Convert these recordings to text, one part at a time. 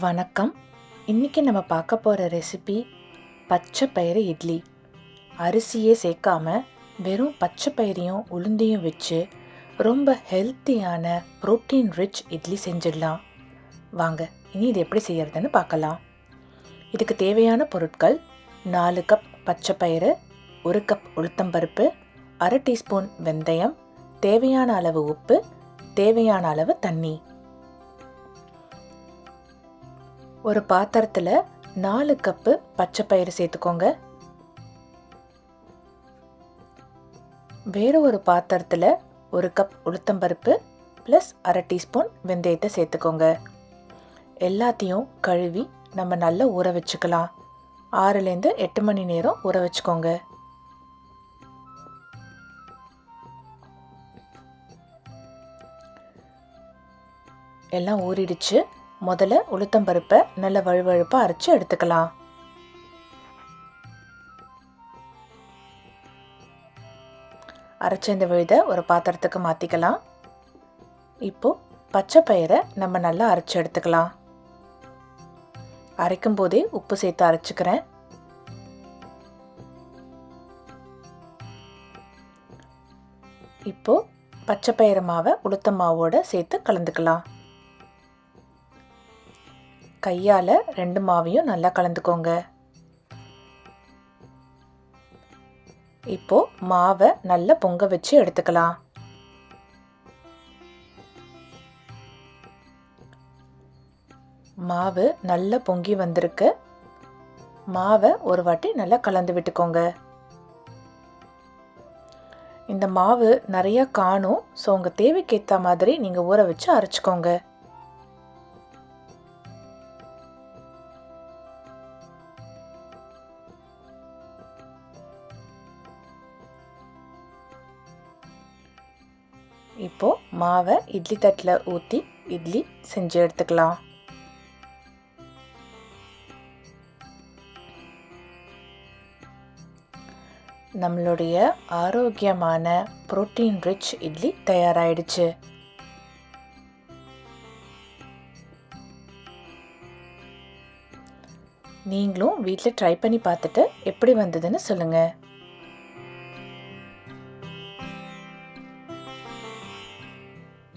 வணக்கம். இன்றைக்கி நம்ம பார்க்க போகிற ரெசிபி பச்சை பயிறு இட்லி. அரிசியே சேர்க்காம வெறும் பச்சை பயிரையும் உளுந்தையும் வச்சு ரொம்ப ஹெல்த்தியான புரோட்டீன் ரிச் இட்லி செஞ்சிடலாம். வாங்க இனி இது எப்படி செய்கிறதுன்னு பார்க்கலாம். இதுக்கு தேவையான பொருட்கள் நாலு கப் பச்சை பயிறு ஒரு கப் உளுத்தம்பருப்பு அரை டீஸ்பூன் வெந்தயம் தேவையான அளவு உப்பு தேவையான அளவு தண்ணி. ஒரு பாத்திரத்தில் நாலு கப்பு பச்சை பயிறு சேர்த்துக்கோங்க. வேறு ஒரு பாத்திரத்தில் ஒரு கப் உளுத்தம்பருப்பு ப்ளஸ் அரை டீஸ்பூன் வெந்தயத்தை சேர்த்துக்கோங்க. எல்லாத்தையும் கழுவி நம்ம நல்லா ஊற வச்சுக்கலாம். ஆறுலேருந்து எட்டு மணி நேரம் ஊற வச்சுக்கோங்க. எல்லாம் ஊறிடுச்சு. முதல்ல உளுத்தம்பருப்பை நல்ல வழுவழுப்பாக அரைச்சி எடுத்துக்கலாம். அரைச்ச இந்த விழுதை ஒரு பாத்திரத்துக்கு மாற்றிக்கலாம் இப்போ பச்சை பயிரை நம்ம நல்லா அரைச்சி எடுத்துக்கலாம். அரைக்கும் போதே உப்பு சேர்த்து அரைச்சிக்கிறேன். இப்போ பச்சை பயிறு மாவை உளுத்த மாவோட சேர்த்து கலந்துக்கலாம். கையால் ரெண்டு மாவையும் நல்லா கலந்துக்கோங்க. இப்போ மாவை நல்லா பொங்க வச்சு எடுத்துக்கலாம். மாவு நல்லா பொங்கி வந்திருக்கு. மாவை ஒரு வாட்டி நல்லா கலந்து விட்டுக்கோங்க. இந்த மாவு நிறையா காணும் ஸோ உங்கள் தேவைக்கு ஏற்ற மாதிரி நீங்கள் ஊற வச்சு அரைச்சிக்கோங்க. இப்போ மாவை இட்லி தட்டில் ஊற்றி இட்லி செஞ்சு எடுத்துக்கலாம். நம்மளுடைய ஆரோக்கியமான புரோட்டீன் ரிச் இட்லி தயாராயிடுச்சு. நீங்களும் வீட்டில் ட்ரை பண்ணி பார்த்துட்டு எப்படி வந்ததுன்னு சொல்லுங்கள்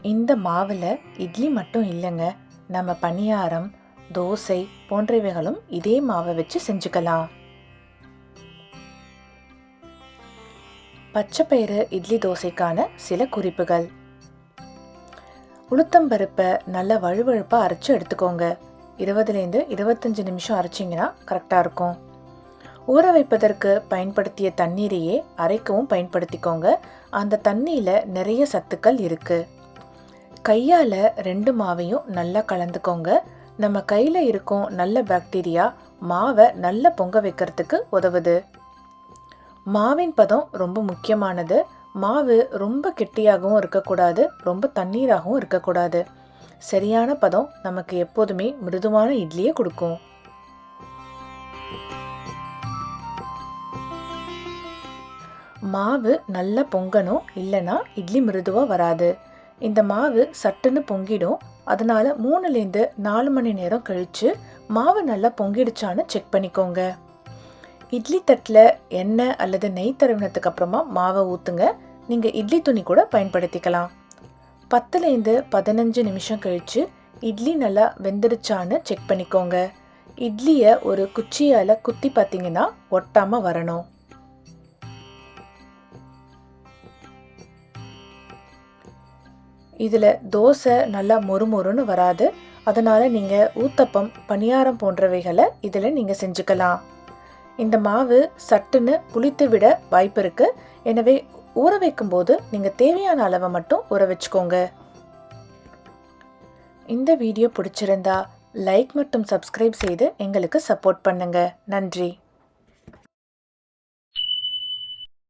இந்த மாவில் இட்லி மட்டும் இல்லைங்க. நம்ம பணியாரம் தோசை போன்றவைகளும் இதே மாவை வச்சு செஞ்சுக்கலாம். பச்சைப்பயிறு இட்லி தோசைக்கான சில குறிப்புகள். உளுத்தம்பருப்பை நல்லா வழுவழுப்பாக அரைச்சி எடுத்துக்கோங்க. இருபதுலேருந்து இருபத்தஞ்சு நிமிஷம் அரைச்சிங்கன்னா கரெக்டாக இருக்கும். ஊற வைப்பதற்கு பயன்படுத்திய தண்ணீரையே அரைக்கவும் பயன்படுத்திக்கோங்க. அந்த தண்ணியில் நிறைய சத்துக்கள் இருக்குது கையால் ரெண்டு மாவையும் நல்லா கலந்துக்கோங்க. நம்ம கையில் இருக்கும் நல்ல பாக்டீரியா மாவை நல்லா பொங்க வைக்கிறதுக்கு உதவுது. மாவின் பதம் ரொம்ப முக்கியமானது. மாவு ரொம்ப கெட்டியாகவும் இருக்கக்கூடாது ரொம்ப தண்ணீராகவும் இருக்கக்கூடாது. சரியான பதம் நமக்கு எப்போதுமே மிருதுவான இட்லியை கொடுக்கும். மாவு நல்லா பொங்கணும் இல்லைன்னா இட்லி மிருதுவாக வராது. இந்த மாவு சட்டுன்னு பொங்கிடும். அதனால மூணுலேருந்து நாலு மணி நேரம் கழித்து மாவு நல்லா பொங்கிடுச்சான்னு செக் பண்ணிக்கோங்க. இட்லி தட்டில் எண்ணெய் அல்லது நெய் தருவினத்துக்கு அப்புறமா மாவை ஊற்றுங்க நீங்கள் இட்லி துணி கூட பயன்படுத்திக்கலாம். பத்துலேருந்து பதினஞ்சு நிமிஷம் கழித்து இட்லி நல்லா வெந்துடுச்சான்னு செக் பண்ணிக்கோங்க. இட்லியை ஒரு குச்சியால் குத்தி பார்த்தீங்கன்னா ஒட்டாமல் வரணும். இதில் தோசை நல்லா மொறுமொறுன்னு வராது. அதனால் நீங்கள் ஊத்தப்பம் பணியாரம் போன்றவைகளை இதில் நீங்கள் செஞ்சுக்கலாம். இந்த மாவு சட்டுன்னு புளித்து விட வாய்ப்பு இருக்குது எனவே ஊற வைக்கும்போது நீங்கள் தேவையான அளவை மட்டும் ஊற வச்சுக்கோங்க. இந்த வீடியோ பிடிச்சிருந்தா லைக் மற்றும் சப்ஸ்கிரைப் செய்து எங்களுக்கு சப்போர்ட் பண்ணுங்கள் நன்றி.